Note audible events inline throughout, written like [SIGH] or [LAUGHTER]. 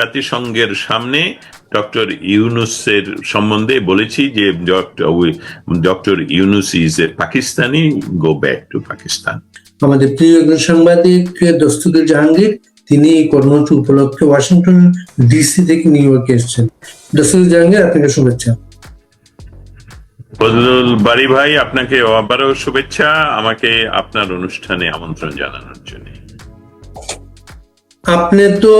জাতিসংঘের সামনে ডক্টর ইউনুসের সম্বন্ধে বলেছি যে doctor Yunus is a Pakistani go back to Pakistan. আমাদের প্রিয় একজন সাংবাদিক দস্তুদুর জাহাঙ্গীর তিনি এই কর্মসূচি উপলক্ষে ওয়াশিংটন ডিসি থেকে নিউ ইয়র্কে এসেছেন। দস্তুদুর জাহাঙ্গীর আপনাকে শুভেচ্ছা। ফজলুল বাড়ি ভাই আপনাকে আবারও শুভেচ্ছা আমাকে আপনার অনুষ্ঠানে আমন্ত্রণ জানানোর জন্য। আপনি তো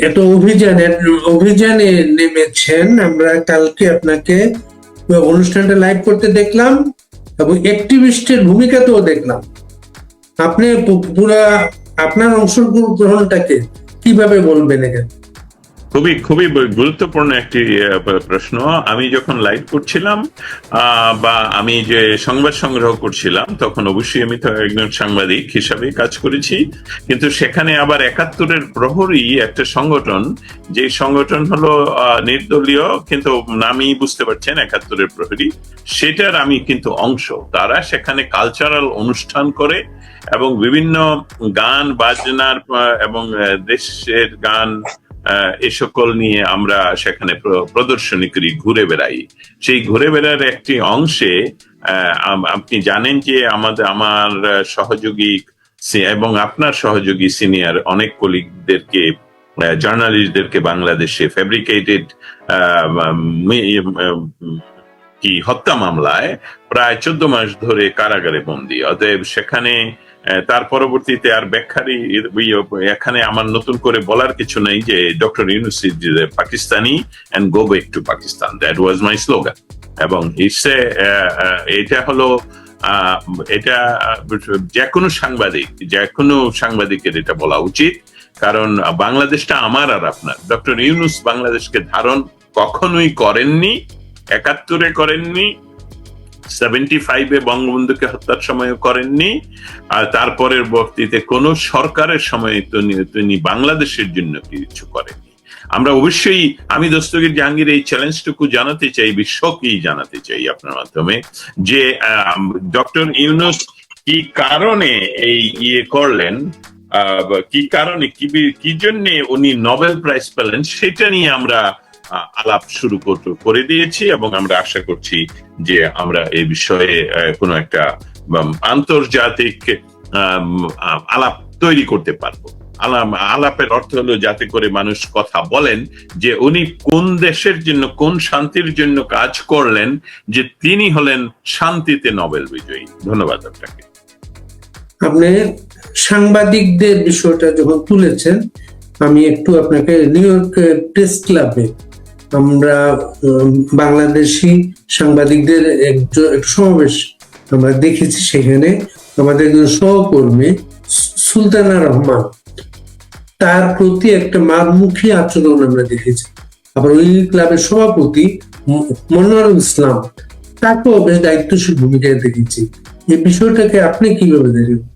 এত অভিযানে অভিযানে নেমেছেন। আমরা কালকে আপনাকে অনুষ্ঠানটা লাইভ করতে দেখলাম এবং অ্যাক্টিভিস্টের ভূমিকাতেও দেখলাম। আপনি পুরা আপনার অংশগ্রহণটাকে কীভাবে বলবেন এখানে? খুবই খুবই গুরুত্বপূর্ণ একটি প্রশ্ন। আমি যখন লাইভ করছিলাম বা আমি যে সংবাদ সংগ্রহ করছিলাম, তখন অবশ্যই আমি তো একজন সাংবাদিক হিসাবে কাজ করেছি। কিন্তু সেখানে আবার একাত্তরের প্রহরী একটা সংগঠন, যে সংগঠন হলো নির্দলীয়, কিন্তু নামই বুঝতে পারছেন একাত্তরের প্রহরী, সেটার আমি কিন্তু অংশ। তারা সেখানে কালচারাল অনুষ্ঠান করে এবং বিভিন্ন গান, বাজনার এবং দেশের গান এ সকল নিয়ে আমরা সেখানে প্রদর্শনী করি, ঘুরে বেড়াই। সেই ঘুরে বেড়ার একটি অংশে আপনি জানেন যে আমাদের, আমার সহযোগী এবং আপনার সহযোগী সিনিয়র অনেক কলিগদেরকে জার্নালিস্টদেরকে বাংলাদেশে ফেব্রিকেটেড কি হত্যা মামলায় প্রায় চোদ্দ মাস ধরে কারাগারে বন্দী। অতএব সেখানে তার পরবর্তীতে আর ব্যাখ্যারই এখানে আমার নতুন করে বলার কিছু নেই যে doctor Yunus Pakistani and go back to Pakistan that was my slogan এবং ইসে এটা হলো এটা, যে কোনো সাংবাদিক, যে কোনো সাংবাদিকের এটা বলা উচিত। কারণ বাংলাদেশটা আমার আর আপনার। ডক্টর ইউনুস বাংলাদেশকে ধারণ কখনোই করেননি। একাত্তরে করেননি সেভেন্টি ফাইভে বঙ্গবন্ধুকে হত্যার সময় করেননি, আর তারপরের বর্তীতে কোন সরকারের সময় তিনি বাংলাদেশের জন্য কিছু করেননি। আমরা অবশ্যই, আমি দস্তগীর জাহাঙ্গীর এই চ্যালেঞ্জটুকু জানাতে চাই, বিশ্বকেই জানাতে চাই আপনার মাধ্যমে, যে ডক্টর ইউনুস কি কারণে এই ইয়ে করলেন কি কারণে, কি জন্য উনি নোবেল প্রাইজ পেলেন, সেটা নিয়ে আমরা আলাপ শুরু করে দিয়েছি এবং আমরা আশা করছি যে আমরা এই বিষয়ে কোনো একটা আন্তর্জাতিক আলাপ তৈরি করতে পারব। আলাপ আলাপের অর্থ হলো যাতে করে মানুষ কথা বলেন যে উনি কোন দেশের জন্য, কোন শান্তির জন্য কাজ করলেন, যে তিনি হলেন শান্তিতে নোবেল বিজয়ী। ধন্যবাদ আপনাকে। আপনি সাংবাদিকদের বিষয়টা যখন তুলেছেন, আমি একটু আপনাকে নিউ ইয়র্ক প্রেস ক্লাবে আমরা বাংলাদেশি সাংবাদিকদের একজ- সমাবেশ আমরা দেখেছি সেখানে। আমাদের একজন সহকর্মী সুলতানা রহমান, তার প্রতি একটা মারমুখী আচরণ আমরা দেখেছি। আবার ওই ক্লাবের সভাপতি ম- মনোয়ারুল ইসলাম, তাকেও বেশ দায়িত্বশীল ভূমিকায় দেখেছি। এই বিষয়টাকে আপনি কীভাবে দেখেন?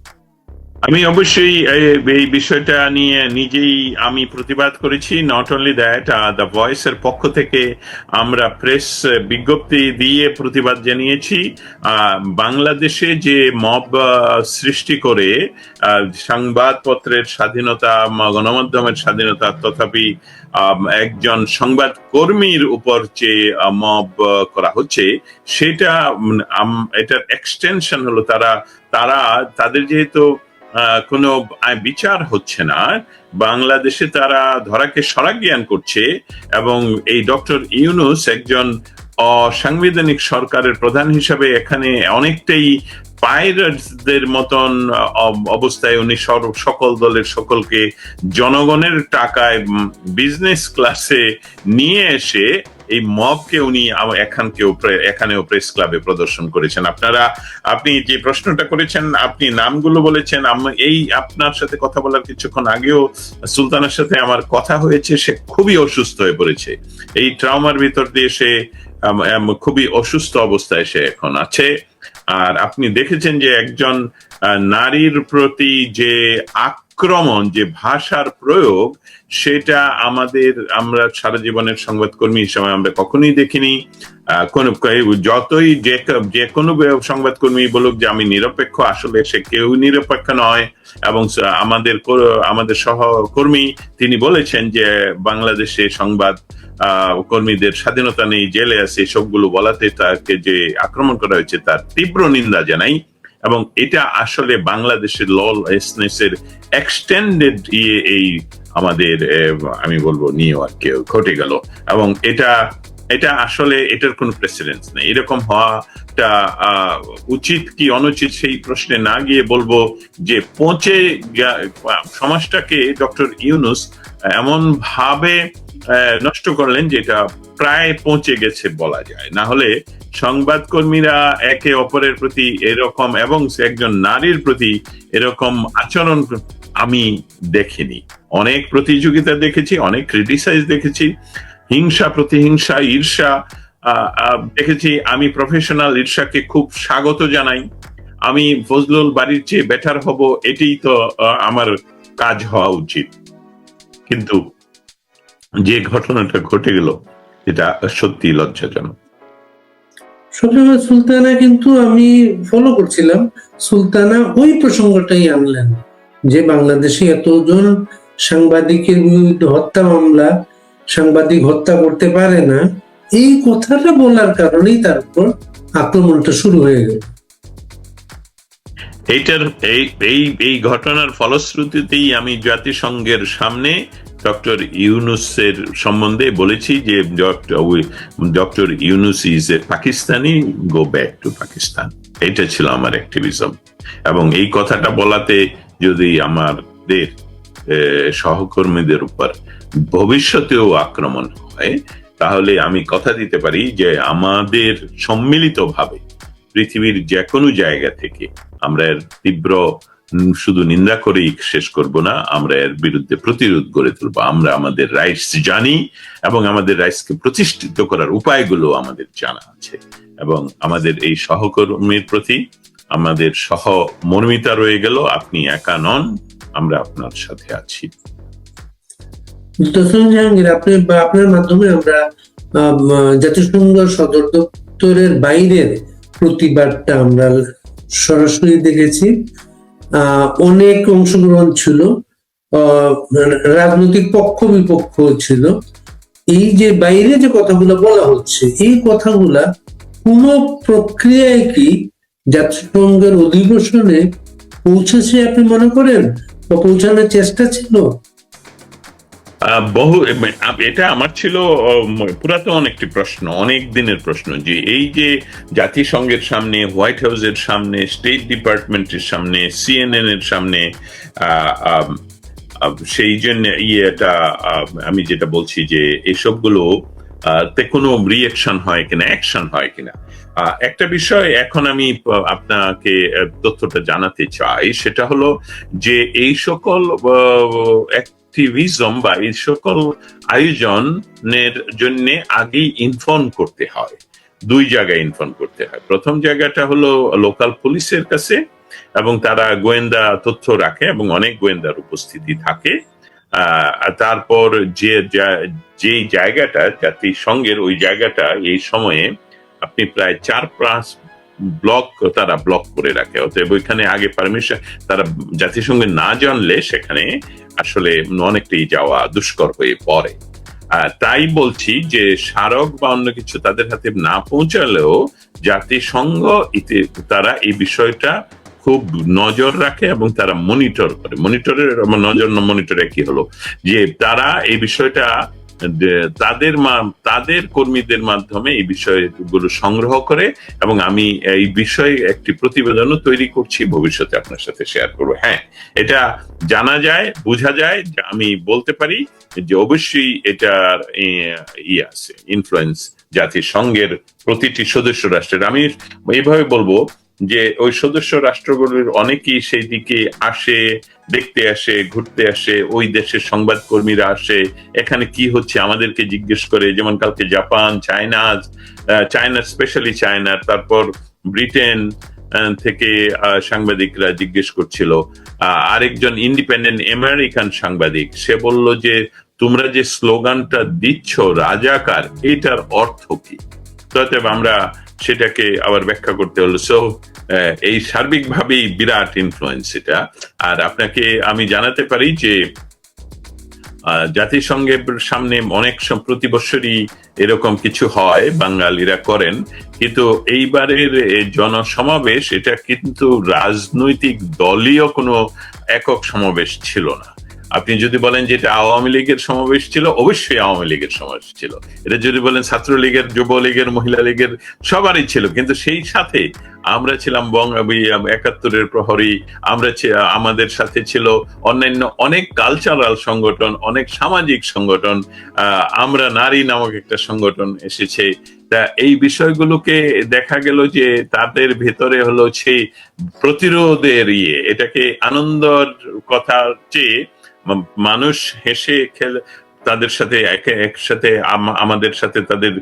আমি অবশ্যই এই- বিষয়টা নিয়ে নিজেই আমি প্রতিবাদ করেছি। Not only that the voice এর পক্ষ থেকে আমরা প্রেস বিজ্ঞপ্তি দিয়ে প্রতিবাদ জানিয়েছি। বাংলাদেশে যে মব সৃষ্টি করে সংবাদপত্রের স্বাধীনতা, গণমাধ্যমের স্বাধীনতা তথাপি একজন সংবাদ কর্মীর উপর যে মব করা হচ্ছে, সেটা এটার এক্সটেনশন হলো তারা তারা, তাদের যেহেতু কোনো বিচার হচ্ছে না। বাংলাদেশে তারা ধরাকে সরাজ্ঞান করছে এবং এই ডক্টর ইউনুস একজন অসাংবিধানিক সরকারের প্রধান হিসাবে এখানে অনেকটাই পাইরাটসদের মতন অবস্থায় উনি সকল দলের সকলকে জনগণের টাকায় বিজনেস ক্লাসে নিয়ে এসে এই মবকে উনি এখানকেও এখানেও প্রেস ক্লাবে প্রদর্শন করেছেন। আপনারা, আপনি যে প্রশ্নটা করেছেন, আপনি নামগুলো বলেছেন এই আপনার সাথে কথা বলার কিছুক্ষণ আগেও সুলতানের সাথে আমার কথা হয়েছে, সে খুবই অসুস্থ হয়ে পড়েছে। এই ট্রাউমার ভিতর দিয়ে সে খুবই অসুস্থ অবস্থায় সে এখন আছে। আর আপনি দেখেছেন যে একজন নারীর প্রতি যে আক্রমণ, যে ভাষার প্রয়োগ, সেটা আমাদের, আমরা সারা জীবনের সংবাদকর্মী হিসেবে আমরা কখনোই দেখিনি। কোন, যতই যে যে কোনো সংবাদকর্মী বলুক যে আমি নিরপেক্ষ, আসলে সে কেউ নিরপেক্ষ নয়। এবং আমাদের আমাদের সহকর্মী, তিনি বলেছেন যে বাংলাদেশে সংবাদ কর্মীদের স্বাধীনতা নেই, জেলে আছে, সবগুলো বলাতে তাকে যে আক্রমণ করা হয়েছে তার তীব্র নিন্দা জানাই। এবং এটা আসলে বাংলাদেশের ললেসনেস এর এক্সটেন্ডেড ইয়ে এই আমাদের আমি বলব নিয়ে আর কি, ঘটে গেল। এবং এটা এটা আসলে এটার কোনো প্রেসিডেন্স নেই। এরকম হওয়াটা উচিত কি অনুচিত সেই প্রশ্নে না গিয়ে বলব যে পৌঁছে সমাজটাকে ডক্টর ইউনুস এমন ভাবে নষ্ট করলেন যেটা প্রায় পৌঁছে গেছে বলা যায়। না হলে সংবাদকর্মীরা একে অপরের প্রতি এরকম এবং একজন নারীর প্রতি এরকম আচরণ আমি দেখিনি। অনেক প্রতিযোগিতা দেখেছি, অনেক ক্রিটিসাইজ দেখেছি, হিংসা, প্রতিহিংসা, ঈর্ষা দেখেছি আমি প্রফেশনাল ঈর্ষাকে খুব স্বাগত জানাই। আমি ফজলুল বাড়ির চেয়ে বেটার হব, এটাই তো আমার কাজ হওয়া উচিত। কিন্তু যে ঘটনাটা ঘটে গেল, এটা সত্যি লজ্জাজনক। সবসময় সুলতানা কিন্তু আমি ফলো করছিলাম। সুলতানা ওই প্রসঙ্গটাই আনলেন, যে বাংলাদেশে এতজন সাংবাদিকের বিরুদ্ধে হত্যা মামলা, সাংবাদিক হত্যা করতে পারে না, এই কথাটা বলার কারণেই তারপর আক্রমণটা শুরু হয়ে গেল। এইটার এই এই ঘটনার ফলশ্রুতিতেই আমি জাতিসংঘের সামনে ডক্টর ইউনুসের সম্বন্ধে বলেছি যে doctor Yunus is a Pakistani, go back to Pakistan. এটা ছিল আমার অ্যাক্টিভিজম। এবং এই কথাটা বলাতে যদি আমাদের সহকর্মীদের উপর ভবিষ্যতেও আক্রমণ হয়, তাহলে আমি কথা দিতে পারি যে আমাদের সম্মিলিতভাবে পৃথিবীর যে কোনো জায়গা থেকে আমরা এর তীব্র শুধু নিন্দা করেই শেষ করব না আমরা এর বিরুদ্ধে প্রতিরোধ গড়ে তুলবো। আমরা আমাদের রাইটস জানি এবং আমাদের রাইটসকে প্রতিষ্ঠিত করার উপায়গুলো আমাদের জানা আছে এবং আমাদের এই সহকর্মীর প্রতি আমাদের সহমর্মিতা রয়ে গেল। আপনি একা নন আমরা আপনার সাথে আছি। জাহাঙ্গীর আপনি আপনার মাধ্যমে আমরা আম, জাতিসংঘ সদর দপ্তরের বাইরের প্রতিবাদটা আমরা সরাসরি দেখেছি। অনেক অংশগ্রহণ ছিল রাজনৈতিক পক্ষ বিপক্ষ ছিল। এই যে বাইরে যে কথাগুলো বলা হচ্ছে, এই কথাগুলা কোন প্রক্রিয়ায় কি জাতিসংঘের অধিবেশনে পৌঁছেছে আপনি মনে করেন? বা পৌঁছানোর চেষ্টা ছিল? বহু এটা আমার ছিল পুরাতন একটি প্রশ্ন, অনেক দিনের প্রশ্ন, যে এই যে জাতিসংঘের সামনে, হোয়াইট হাউসের সামনে, স্টেট ডিপার্টমেন্টের সামনে সিএনএন এর সামনে সেই জন্য ইয়েটা, আমি যেটা বলছি যে এসবগুলো তে কোনো রিয়েকশন হয় কিনা অ্যাকশন হয় কিনা। একটা বিষয় এখন আমি আপনাকে তথ্যটা জানাতে চাই, সেটা হলো যে এই সকল অ্যাক্টিভিজম বা এই সকল আয়োজনের জন্য আগেই ইনফর্ম করতে হয়। দুই জায়গায় ইনফর্ম করতে হয়। প্রথম জায়গাটা হলো লোকাল পুলিশের কাছে এবং তারা গোয়েন্দা তথ্য রাখে এবং অনেক গোয়েন্দার উপস্থিতি থাকে। তারপর যে যে জায়গাটা, জাতিসংঘের ওই জায়গাটা, এই সময়ে আপনি প্রায় চার পাঁচ ব্লক তারা ব্লক করে রাখে। অতএব ওইখানে আগে পারমিশন তারা জাতিসংঘে না জানলে সেখানে আসলে অনেকটাই যাওয়া দুষ্কর হয়ে পড়ে। তাই বলছি যে স্মারক বা অন্য কিছু তাদের হাতে না পৌঁছালেও জাতিসংঘ ইতে, তারা এই বিষয়টা খুব নজর রাখে এবং তারা মনিটর করে। মনিটরের নজর মনিটর কি হলো? যে তারা এই বিষয়টা তাদের তাদের কর্মীদের মাধ্যমে এই বিষয়গুলো সংগ্রহ করে এবং আমি এই বিষয়ে একটি প্রতিবেদনও তৈরি করছি, ভবিষ্যতে আপনার সাথে শেয়ার করব। হ্যাঁ এটা জানা যায়, বোঝা যায় আমি বলতে পারি যে অবশ্যই এটার ইয়ে আছে ইনফ্লুয়েন্স জাতিসংঘের প্রতিটি সদস্য রাষ্ট্রের। আমি এইভাবে বলব যে ওই সদস্য রাষ্ট্রগুলির অনেকেই সেই দিকে আসে, দেখতে আসে, ঘুরতে আসে, ওই দেশের সংবাদকর্মীরা আসে, এখানে কি হচ্ছে আমাদেরকে জিজ্ঞেস করে, যেমন কালকে Japan, China China specially China, তারপর ব্রিটেন থেকে সাংবাদিকরা জিজ্ঞেস করছিল। আরেকজন ইন্ডিপেন্ডেন্ট আমেরিকান সাংবাদিক, সে বলল যে তোমরা যে স্লোগানটা দিচ্ছ, রাজাকার, এটার অর্থ কি? অতএব আমরা সেটাকে আবার ব্যাখ্যা করতে হলো। সো এই সার্বিকভাবেই বিরাট ইনফ্লুয়েন্স এটা। আর আপনাকে আমি জানাতে পারি যে জাতিসংঘের সামনে অনেক প্রতি বছরই এরকম কিছু হয়, বাঙালিরা করেন। কিন্তু এইবারের জনসমাবেশ, এটা কিন্তু রাজনৈতিক দলীয় কোনো একক সমাবেশ ছিল না। আপনি যদি বলেন যে এটা আওয়ামী লীগের সমাবেশ ছিল, অবশ্যই আওয়ামী লীগের সমাবেশ ছিল। এটা যদি বলেন ছাত্রলীগের, যুবলীগের মহিলা লীগের সবারই ছিল। কিন্তু সেই সাথে আমরা ছিলাম একাত্তরের প্রহরী, আমরা আমাদের সাথে ছিল অন্যান্য অনেক কালচারাল সংগঠন, অনেক সামাজিক সংগঠন আমরা নারী নামক একটা সংগঠন এসেছে। তা এই বিষয়গুলোকে দেখা গেল যে তাদের ভেতরে হলো সেই প্রতিরোধের ইয়ে এটাকে আনন্দর কথা চেয়ে মানুষ হেসে খেলে তাদের সাথে একে একসাথে আমাদের সাথে তাদের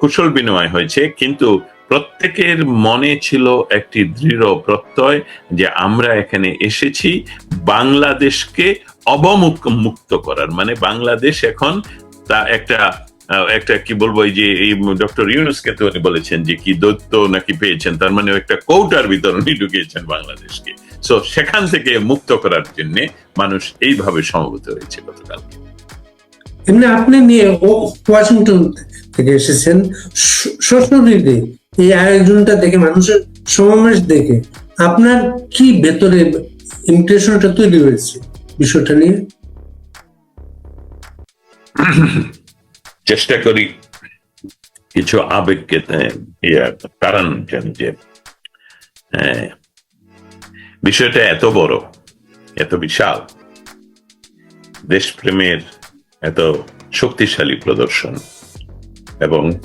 কুশল বিনিময় হয়েছে। কিন্তু প্রত্যেকের মনে ছিল একটি দৃঢ় প্রত্যয় যে আমরা এখানে এসেছি বাংলাদেশকে অবমুক্ত, মুক্ত করার। মানে বাংলাদেশ এখন তা একটা একটা কি বলব, এই যে, এই ডক্টর ইউনুসকে তো বলেছেন যে কি দৈত্য নাকি পেয়েছেন, তার মানে একটা কৌটার উনি ঢুকিয়েছেন বাংলাদেশকে। সো সেখান থেকে মুক্ত করার জন্য মানুষ এইভাবে সমবেত হয়েছে গতকাল এমনি আপনি নিয়ে ওয়াশিংটন থেকে এসেছেন। শ- এই আয়োজনটা দেখে মানুষের সমাবেশ দেখে আপনার কি ভেতরে ইমপ্রেশনটা তৈরি হয়েছে বিষয়টা নিয়ে? চেষ্টা করি কিছু আবেগকে কারণ যে বিষয়টা এত বড়, এত বিশাল, দেশপ্রেমের এত শক্তিশালী প্রদর্শন এবং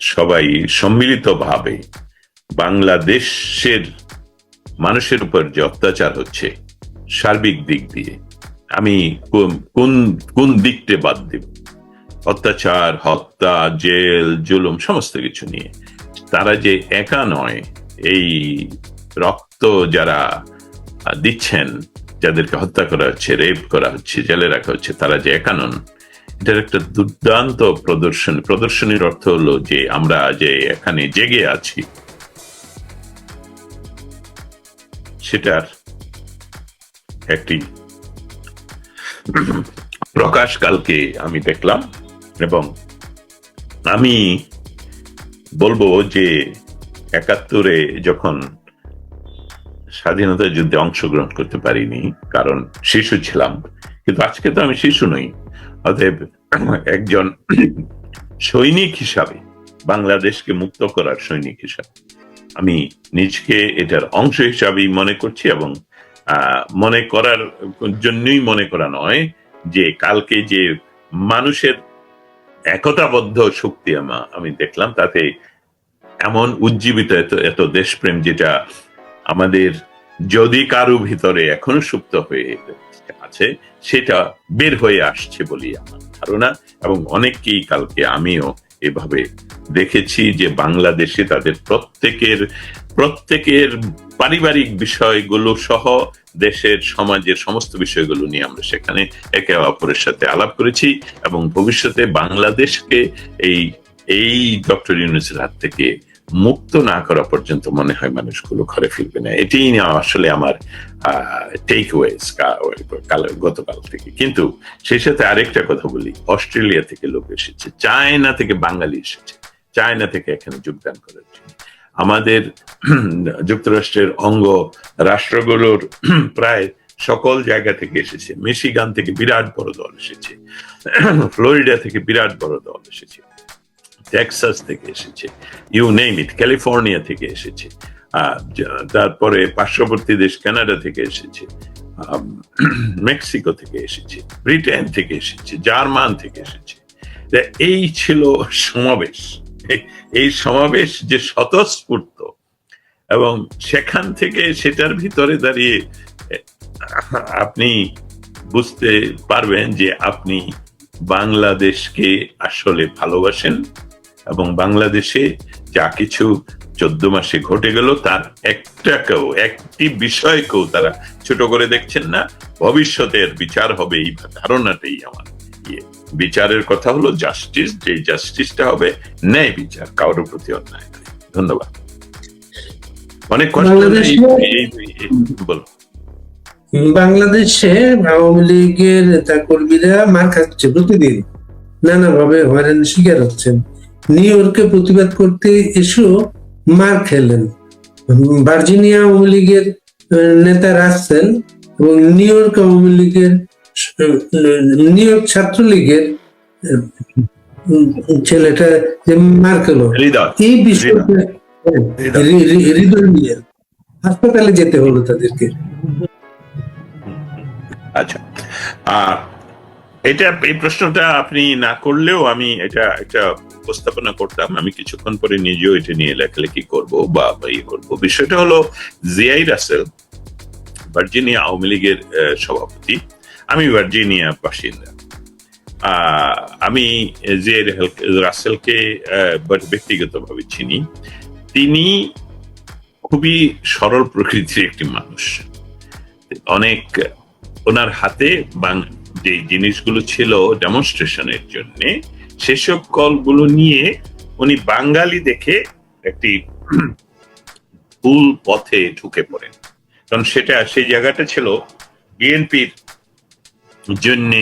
সবাই সম্মিলিতভাবে বাংলাদেশের মানুষের উপর যে অত্যাচার হচ্ছে, সার্বিক দিক দিয়ে, আমি কোন- কোন কোন দিকটা বাদ দিব? অত্যাচার, হত্যা, জেল, জুলুম, সমস্ত কিছু নিয়ে। তারা যে একা নয়, এই রক্ত যারা দিচ্ছেন, যাদেরকে হত্যা করা হচ্ছে রেপ করা হচ্ছে, জেলে রাখা হচ্ছে, তারা যে একা নন, এটার একটা দুর্দান্ত প্রদর্শন। প্রদর্শনীর অর্থ হলো যে আমরা যে এখানে জেগে আছি, সেটার একটি প্রকাশ কালকে আমি দেখলাম এবং আমি বলব যে একাত্তরে যখন স্বাধীনতা যুদ্ধে অংশগ্রহণ করতে পারিনি, কারণ শিশু ছিলাম। কিন্তু আজকে তো আমি শিশু নই। অতএব একজন সৈনিক হিসাবে বাংলাদেশকে মুক্ত করার সৈনিক হিসাবে আমি নিজকে এটার অংশ হিসাবেই মনে করছি এবং মনে করার জন্যই মনে করা নয় যে কালকে যে মানুষের একতাবদ্ধ শক্তি আমা- আমি দেখলাম তাতে এমন উজ্জীবিত এত এত দেশপ্রেম যেটা আমাদের যদি কারও ভিতরে এখনও সুপ্ত হয়ে আছে, সেটা বের হয়ে আসছে বলি আমার ধারণা, এবং অনেককেই কালকে আমিও এভাবে দেখেছি যে বাংলাদেশে তাদের প্রত্যেকের প্রত্যেকের পারিবারিক বিষয়গুলো সহ দেশের সমাজের সমস্ত বিষয়গুলো নিয়ে আমরা সেখানে একে অপরের সাথে আলাপ করেছি, এবং ভবিষ্যতে বাংলাদেশকে এই এই ডক্টর ইউনুসের হাত থেকে মুক্ত না করা পর্যন্ত মনে হয় মানুষগুলো ঘরে ফিরবে না। এটাই আসলে আমার গতকাল থেকে। কিন্তু সেই সাথে আরেকটা কথা বলি, অস্ট্রেলিয়া থেকে লোক এসেছে, চায়না থেকে বাঙালি এসেছে, চায়না থেকে এখানে যোগদান করার জন্য। আমাদের [CLEARS THROAT] যুক্তরাষ্ট্রের অঙ্গ রাষ্ট্রগুলোর [CLEARS THROAT] প্রায় সকল জায়গা থেকে এসেছে, মিশিগান থেকে বিরাট বড় দল এসেছে, [CLEARS THROAT] ফ্লোরিডা থেকে বিরাট বড় দল এসেছে। টেক্সাস থেকে এসেছে ইউ নেম ইট ক্যালিফোর্নিয়া থেকে এসেছে তারপরে পার্শ্ববর্তী দেশ কানাডা থেকে এসেছে মেক্সিকো [CLEARS THROAT] থেকে এসেছে ব্রিটেন থেকে এসেছে জার্মান থেকে এসেছে। এই ছিল সমাবেশ। এই- সমাবেশ যে স্বতঃস্ফূর্ত, এবং সেখান থেকে সেটার ভিতরে দাঁড়িয়ে, আপনি বুঝতে পারবেন যে আপনি বাংলাদেশকে আসলে ভালোবাসেন এবং বাংলাদেশে যা কিছু চোদ্দ মাসে ঘটে গেল তার একটাকেও একটি বিষয়কেও তারা ছোট করে দেখছেন না। ভবিষ্যতের বিচার হবে এই ধারণাটাই আমার। ইয়ে বিচারের কথা হলো জাস্টিস যে জাস্টিসটা হবে ন্যায় বিচার কারোর প্রতি অন্যায় ধন্যবাদ। অনেক কষ্ট বলো। বাংলাদেশে আওয়ামী লীগের নেতা কর্মীরা মার খাচ্ছে প্রতিদিন। নানাভাবে হয়রানি শিকার হচ্ছেন। নিউ ইয়র্কে প্রতিবাদ করতে এসেও মার খেলেন। ভার্জিনিয়া আওয়ামী লীগের নেতা রাসেল এবং নিউ ইয়র্ক আওয়ামী লীগের নিউ ইয়র্ক ছাত্রলীগের ছেলেটা যে মার খেলো। এই বিষয়টা হৃদয়। নিয়ে হাসপাতালে যেতে হলো তাদেরকে। আচ্ছা। এটা এই প্রশ্নটা আপনি না করলেও আমি এটা একটা উপস্থাপনা করতাম। আমি কিছুক্ষণ পরে নিজেও এটা নিয়ে লেখালেখি করব বা ইয়ে করব। বিষয়টা হলো জিআই রাসেল ভার্জিনিয়া আওয়ামী লীগের সভাপতি। আমি ভার্জিনিয়া বাসিন্দা। আমি যে রাসেলকে আহ, ব্যক্তিগতভাবে চিনি। তিনি খুবই সরল প্রকৃতির একটি মানুষ। অনেক ওনার হাতে যে জিনিসগুলো ছিল ডেমনস্ট্রেশনের জন্য, সেসব কলগুলো নিয়ে উনি বাঙালি দেখে একটি [CLEARS THROAT] ভুল পথে ঢুকে পড়েন। কারণ সেটা সেই জায়গাটা ছিল বিএনপির জন্য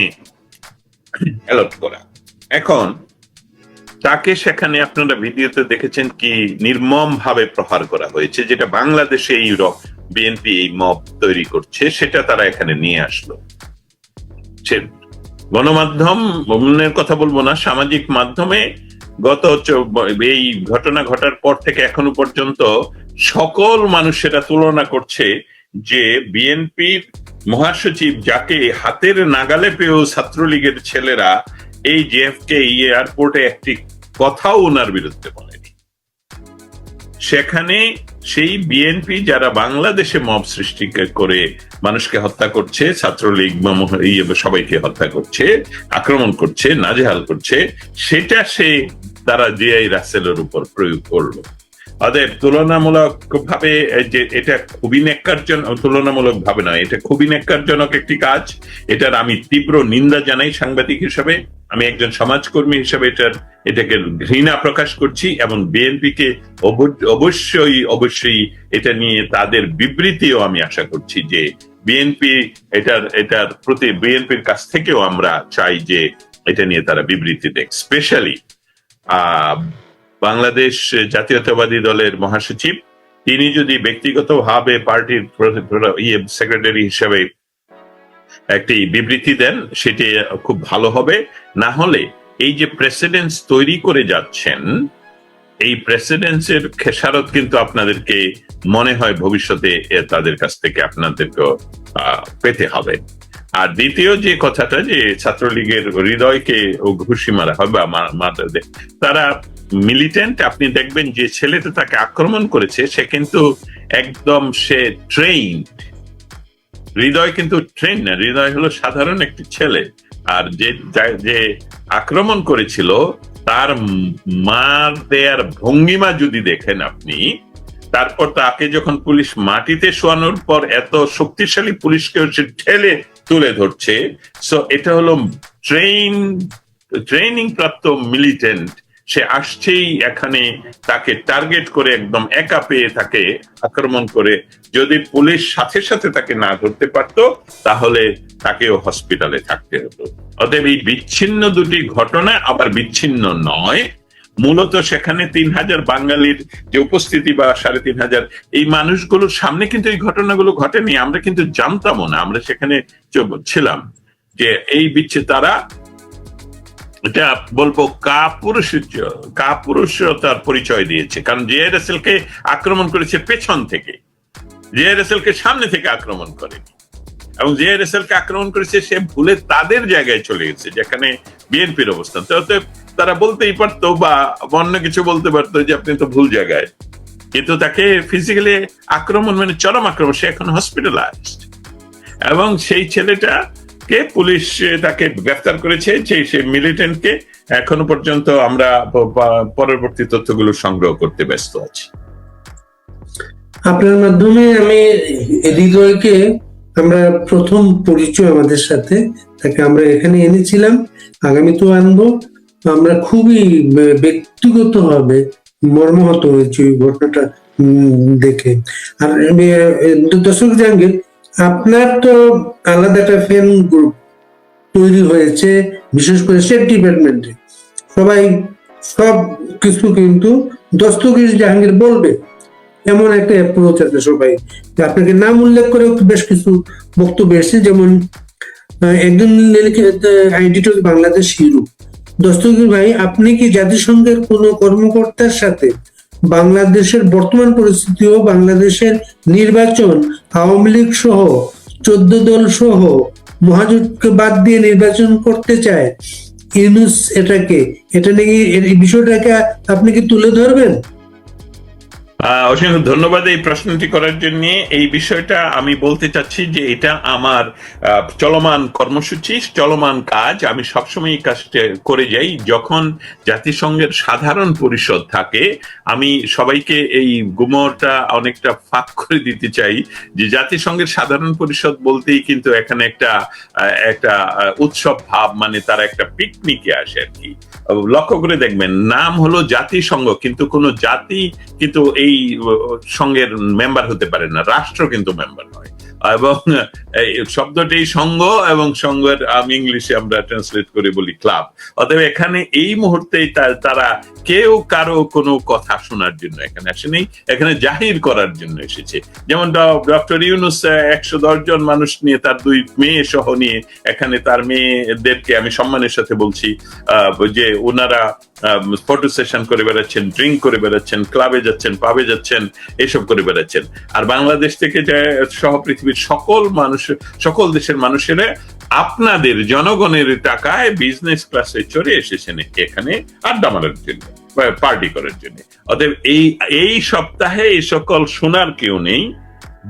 অ্যালট [CLEARS THROAT] করা। এখন তাকে সেখানে আপনারা ভিডিওতে দেখেছেন কি নির্মম ভাবে প্রহার করা হয়েছে, যেটা বাংলাদেশে এই বিএনপি এই মব তৈরি করছে, সেটা তারা এখানে নিয়ে আসলো। সে গণমাধ্যম অন্যের কথা বলব না, সামাজিক মাধ্যমে গত এই ঘটনা ঘটার পর থেকে এখনও পর্যন্ত সকল মানুষ সেটা তুলনা করছে যে বিএনপির মহাসচিব যাকে হাতের নাগালে পেয়েও ছাত্রলীগের ছেলেরা এই জেএফকে এয়ারপোর্টে একটি কথাও ওনার বিরুদ্ধে বলেনি। সেখানে সেই বিএনপি যারা বাংলাদেশে মব সৃষ্টি করে মানুষকে হত্যা করছে, ছাত্রলীগ ইয়ে সবাইকে হত্যা করছে, আক্রমণ করছে, নাজেহাল করছে, সেটা সে তারা জিআই রাসেলের উপর প্রয়োগ করল। অতএব তুলনামূলক ভাবে যে এটা খুবই নেককারজনক তুলনামূলক ভাবে নয়, এটা খুবই নেককারজনক একটি কাজ। এটার আমি তীব্র নিন্দা জানাই সাংবাদিক হিসেবে। আমি একজন সমাজকর্মী হিসেবে এটার, এটাকে ঘৃণা প্রকাশ করছি এবং বিএনপি কে অবশ্যই অবশ্যই এটা নিয়ে তাদের বিবৃতিও আমি আশা করছি যে বিএনপি এটার এটার প্রতি, বিএনপির কাছ থেকেও আমরা চাই যে এটা নিয়ে তারা বিবৃতি দেখ স্পেশালি, আহ বাংলাদেশ জাতীয়তাবাদী দলের মহাসচিব। তিনি যদি ব্যক্তিগতভাবে পার্টির প্র- প্র- ইয়ে সেক্রেটারি হিসেবে একটি বিবৃতি দেন, সেটি খুব ভালো হবে। না হলে এই যে প্রেসিডেন্স তৈরি করে যাচ্ছেন, এই প্রেসিডেন্সের খেসারত কিন্তু আপনাদেরকে মনে হয় ভবিষ্যতে তাদের কাছ থেকে আপনাদেরকে পেতে হবে। আর দ্বিতীয় যে কথাটা যে ছাত্রলীগের হৃদয়কে ঘুষি মারা হবে বা মারা দে- তারা মিলিটেন্ট আপনি দেখবেন যে ছেলেটা তাকে আক্রমণ করেছে, সে কিন্তু একদম সে ট্রেন হৃদয় কিন্তু ট্রেন না, হৃদয় হলো সাধারণ একটি ছেলে। আর যে যে আক্রমণ করেছিল, তার মার দেয়ার ভঙ্গিমা যদি দেখেন আপনি, তারপর তাকে যখন পুলিশ মাটিতে শোয়ানোর পর এত শক্তিশালী পুলিশকে ঠেলে তুলে ধরছে। সো এটা হলো ট্রেন ট্রেনিং প্রাপ্ত মিলিটেন্ট সে আসছেই এখানে তাকে টার্গেট করে একদম একা পেয়ে তাকে আক্রমণ করে। যদি পুলিশ সাথে সাথে তাকে না ধরতে পারতো, তাহলে তাকেও হসপিটালে থাকতে হতো। অতএব এই বিচ্ছিন্ন দুটি ঘটনা আবার বিচ্ছিন্ন নয়। মূলত সেখানে তিন হাজার বাঙালির যে উপস্থিতি বা সাড়ে তিন হাজার, এই মানুষগুলোর সামনে কিন্তু এই ঘটনাগুলো ঘটেনি। আমরা কিন্তু জানতামও না, আমরা সেখানে ছিলাম যে এই বিচ্ছে তারা এটা বলব কাপুরুষ কাপুরুষতার পরিচয় দিয়েছে। কারণ জেআরএসএল কে আক্রমণ করেছে পেছন থেকে। জেআরএসএল কে সামনে থেকে আক্রমণ করেনি। এবং জেআরএসএল কে আক্রমণ করেছে সে ভুলে তাদের জায়গায় চলে গেছে, যেখানে বিএনপির অবস্থান অতএব তারা বলতেই পারতো বা অন্য কিছু বলতে পারতো যে আপনি তো ভুল জায়গায়। কিন্তু তাকে ফিজিক্যালি আক্রমণ মানে চরম আক্রমণ, সে এখন হসপিটালাইজড এবং সেই ছেলেটা কে পুলিশ তাকে গ্রেফতার করেছে যে সে মিলিটেন্টকে এখনও পর্যন্ত আমরা পরবর্তী তথ্যগুলো সংগ্রহ করতে ব্যস্ত আছি। আপনার মাধ্যমে আমি হৃদয়কে আমরা প্রথম পরিচয় আমাদের সাথে, তাকে আমরা এখানে এনেছিলাম আগামীতেও আনব। আমরা খুবই ব্যক্তিগত ভাবে মর্মাহত হয়েছি ওই ঘটনাটা দেখে। আর দর্শক জাহাঙ্গীর আপনার তো আলাদা একটা ফ্যান গ্রুপ তৈরি হয়েছে, বিশেষ করে স্টেট ডিপার্টমেন্টে সবাই সব কিছু কিন্তু দস্তগীর জাহাঙ্গীর বলবে। এমন একটা অ্যাপ্রোচ আছে সবাই। আপনাকে নাম উল্লেখ করে বেশ কিছু বক্তব্য এসেছে, যেমন একজন বাংলাদেশ হিরো। দস্তগীর ভাই, আপনি কি জাতিসংঘের কোন কর্মকর্তার সাথে বাংলাদেশের বর্তমান পরিস্থিতি ও বাংলাদেশের নির্বাচন, আওয়ামী লীগ সহ, চোদ্দ দল সহ মহাজোটকে বাদ দিয়ে নির্বাচন করতে চায় ইউনুস এটাকে? এটা নাকি এই বিষয়টাকে আপনি কি তুলে ধরবেন? অসংখ্য ধন্যবাদ এই প্রশ্নটি করার জন্য। এই বিষয়টা আমি বলতে চাচ্ছি যে এটা আমার চলমান কর্মসূচি, চলমান কাজ। আমি সবসময় এই কাজটা করে যাই। যখন জাতিসংঘের সাধারণ পরিষদ থাকে, আমি সবাইকে এই গুমরটা অনেকটা ফাঁক করে দিতে চাই যে জাতিসংঘের সাধারণ পরিষদ বলতেই কিন্তু এখানে একটা একটা উৎসব ভাব মানে তারা একটা পিকনিকে আসে আর কি। লক্ষ্য করে দেখবেন, নাম হলো জাতিসংঘ, কিন্তু কোনো জাতি কিন্তু এই আহ, সংঘের মেম্বার হতে পারে না। রাষ্ট্র কিন্তু মেম্বার হয় এবং, এই শব্দটি সংঘ এবং সংঘের আমি ইংলিশে আমরা ট্রান্সলেট করে বলি ক্লাব অতএব এখানে এই মুহূর্তে তারা কেউ কারও কোনো কথা শোনার জন্য এখানে আসেনি, এখানে জাহির করার জন্য এসেছে। যেমন ডক্টর ইউনুস একশো দশ জন মানুষ নিয়ে তার দুই মেয়ে সহ নিয়ে এখানে তার মেয়েদেরকে আমি সম্মানের সাথে বলছি যে ওনারা ফটো সেশন করে বেড়াচ্ছেন ড্রিঙ্ক করে বেড়াচ্ছেন ক্লাবে যাচ্ছেন পাবে যাচ্ছেন, এসব করে বেড়াচ্ছেন। আর বাংলাদেশ থেকে যে সহ পৃথিবীর সকল মানুষ, সকল দেশের মানুষেরা আপনাদের জনগণের টাকায় বিজনেস ক্লাসে চড়ে এসেছেন এখানে আড্ডা মারার জন্য পার্টি করার জন্য। অতএব এই এই সপ্তাহে এই সকল শোনার কেউ নেই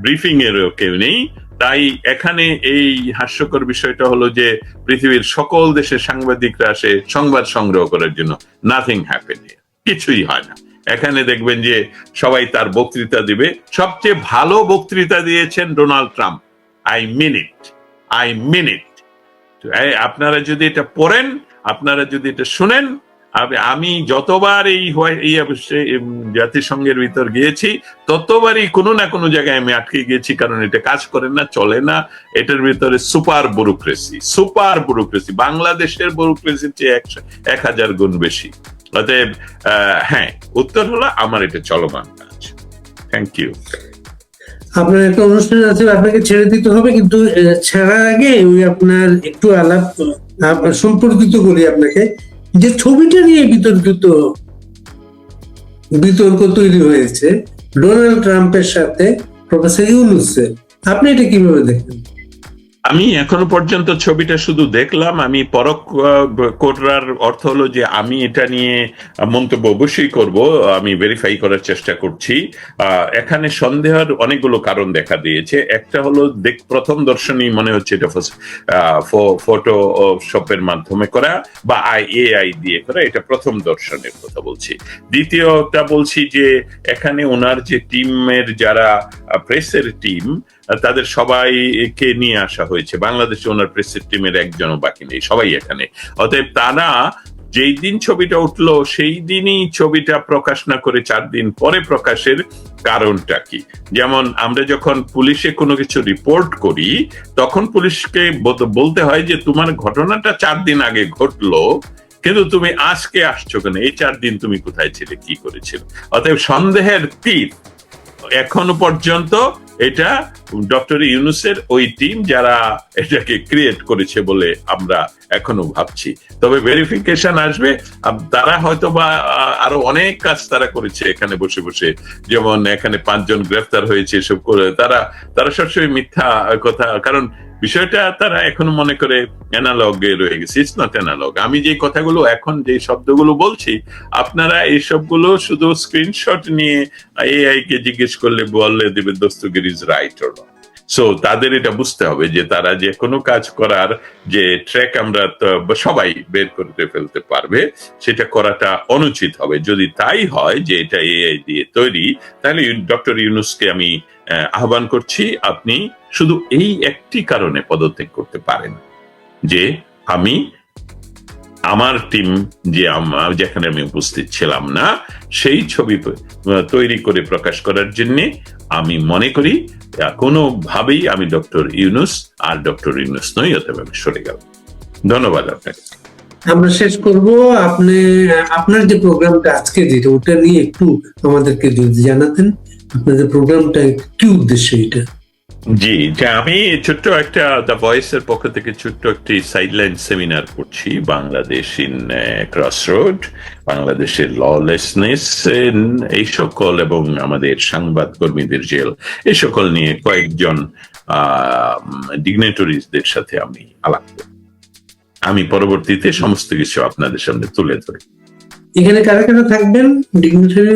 ব্রিফিং এরও কেউ নেই। তাই এখানে এই হাস্যকর বিষয়টা হলো যে পৃথিবীর সকল দেশের সাংবাদিকরা আসে সংবাদ সংগ্রহ করার জন্য। নাথিং হ্যাপেন কিছুই হয় না। এখানে দেখবেন যে সবাই তার বক্তৃতা দিবে। সবচেয়ে ভালো বক্তৃতা দিয়েছেন Donald Trump. I mean it I mean it আপনারা যদি এটা পড়েন, আপনারা যদি এটা শুনেন আমি- যতবার এই জাতিসংঘের ভিতর গিয়েছি, ততবারই কোনো না কোনো জায়গায় আমি আটকে গিয়েছি, কারণ এটা কাজ করে না, চলে না। এটার ভিতরে সুপার ব্যুরোক্রেসি সুপার ব্যুরোক্রেসি, বাংলাদেশের ব্যুরোক্রেসির চেয়ে এক হাজার গুণ বেশি। অতএব হ্যাঁ উত্তর হলো আমার এটা চলমান কাজ। থ্যাংক ইউ আপনার একটা অনুষ্ঠান আছে, আপনাকে ছেড়ে দিতে হবে, কিন্তু ছাড়ার আগে ওই আপনার একটু আলাপ সম্পর্কিত করি আপনাকে। যে ছবিটা নিয়ে বিতর্কিত, বিতর্ক তৈরি হয়েছে, ডোনাল্ড ট্রাম্পের সাথে প্রফেসর ইউনুসের, আপনি এটা কীভাবে দেখেন? আমি এখনও পর্যন্ত ছবিটা শুধু দেখলাম। আমি পরক করার অর্থ হলো যে আমি এটা নিয়ে মন্তব্য অবশ্যই করব। আমি ভেরিফাই করার চেষ্টা করছি। এখানে সন্দেহের অনেকগুলো কারণ দেখা দিয়েছে। একটা হলো দেখ, প্রথম দর্শনই মনে হচ্ছে এটা ফটো শপের মাধ্যমে করা বা আই এআই দিয়ে করা। এটা প্রথম দর্শনের কথা বলছি। দ্বিতীয়টা বলছি যে এখানে ওনার যে টিমের যারা প্রেসের টিম তাদের সবাইকে নিয়ে আসা হয়েছে। বাংলাদেশে ওনার প্রেসের টিমের একজনও বাকি নেই, সবাই এখানে। অতএব তারা যেই দিন ছবিটা উঠল, সেই দিনই ছবিটা প্রকাশ না করে চার দিন পরে প্রকাশের কারণটা কি? যেমন আমরা যখন পুলিশে কোনো কিছু রিপোর্ট করি, তখন পুলিশকে বলতে হয় যে, তোমার ঘটনাটা চার দিন আগে ঘটলো, কিন্তু তুমি আজকে আসছো কেন? এই চার দিন তুমি কোথায় ছিলে? কি করেছিলে? অতএব সন্দেহের তীর এখনও পর্যন্ত এটা ডক্টর ইউনুসের ওই টিম যারা এটাকে ক্রিয়েট করেছে বলে আমরা এখনও ভাবছি। তবে ভেরিফিকেশন আসবে তারা হয়তো বা আরও অনেক কাজ তারা করেছে এখানে বসে বসে। যেমন এখানে পাঁচজন গ্রেফতার হয়েছে, এসব করে তারা তারা সবসময় মিথ্যা কথা, কারণ বিষয়টা তারা এখনও মনে করে অ্যানালগ রয়ে গেছে। ইটস নট অ্যানালগ আমি যে কথাগুলো এখন যে শব্দগুলো বলছি, আপনারা এই সবগুলো শুধু স্ক্রিনশট নিয়ে এআই কে জিজ্ঞেস করলে বললে দেবে Dastagir is right or so তাদের এটা বুঝতে হবে যে তারা যে কোনো কাজ করার যে ট্র্যাক আমরা সবাই বের করতে ফেলতে পারবে, সেটা করাটা অনুচিত হবে। যদি তাই হয় যে এটা এআই দিয়ে তৈরি, তাহলে ডক্টর ইউনুসকে আমি আহ্বান করছি, আপনি শুধু এই একটি কারণে পদত্যাগ করতে পারেন। যে আমি, আমার টিম যে যেখানে আমি উপস্থিত ছিলাম না, সেই ছবি তৈরি করে প্রকাশ করার জন্য আমি মনে করি কোনোভাবেই আমি ডক্টর ইউনুস আর ডক্টর ইউনুস নই, অতএব আমি সরে গেলাম। ধন্যবাদ আপনাকে। আমরা শেষ করব। আপনি, আপনার যে প্রোগ্রামটা আজকে যেটা ওটা নিয়ে একটু আমাদেরকে যদি জানাতেন, আপনাদের প্রোগ্রামটা কি উদ্দেশ্য এটা? জি, যে আমি ছোট্ট একটা দ্য পক্ষ থেকে ছোট্ট একটি সাইডলাইন সেমিনার করছি বাংলাদেশ ইন রোড বাংলাদেশের ললেসনেস এই সকল এবং আমাদের সংবাদ কর্মীদের জেল, এই সকল নিয়ে কয়েকজন ডিগনেটরিজদের সাথে আমি আলাপ করব। আমি পরবর্তীতে সমস্ত কিছু আপনাদের সামনে তুলে ধরি। এখানে কারা কারা থাকবেন? ডিগনিটারি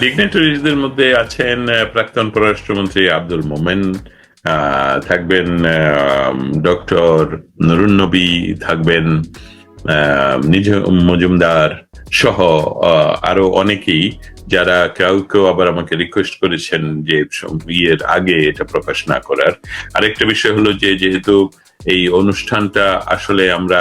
ডিগনেটরিজদের মধ্যে আছেন প্রাক্তন পররাষ্ট্রমন্ত্রী আব্দুল মোমেন থাকবেন ডক্টর নুরুন্নবী থাকবেন আহ, নিজ মজুমদার সহ আরও অনেকেই যারা কেউ কেউ আবার আমাকে রিকোয়েস্ট করেছেন যে সব ইয়ের আগে এটা প্রকাশ না করার। আরেকটা বিষয় হলো যে যেহেতু এই অনুষ্ঠানটা আসলে আমরা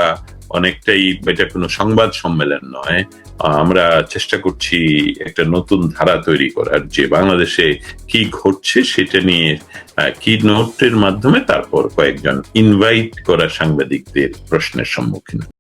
অনেকটাই এটা কোনো সংবাদ সম্মেলন নয়। আমরা চেষ্টা করছি একটা নতুন ধারা তৈরি করার যে বাংলাদেশে কি ঘটছে সেটা নিয়ে কি নোটের মাধ্যমে তারপর কয়েকজন ইনভাইট করা সাংবাদিকদের প্রশ্নের সম্মুখীন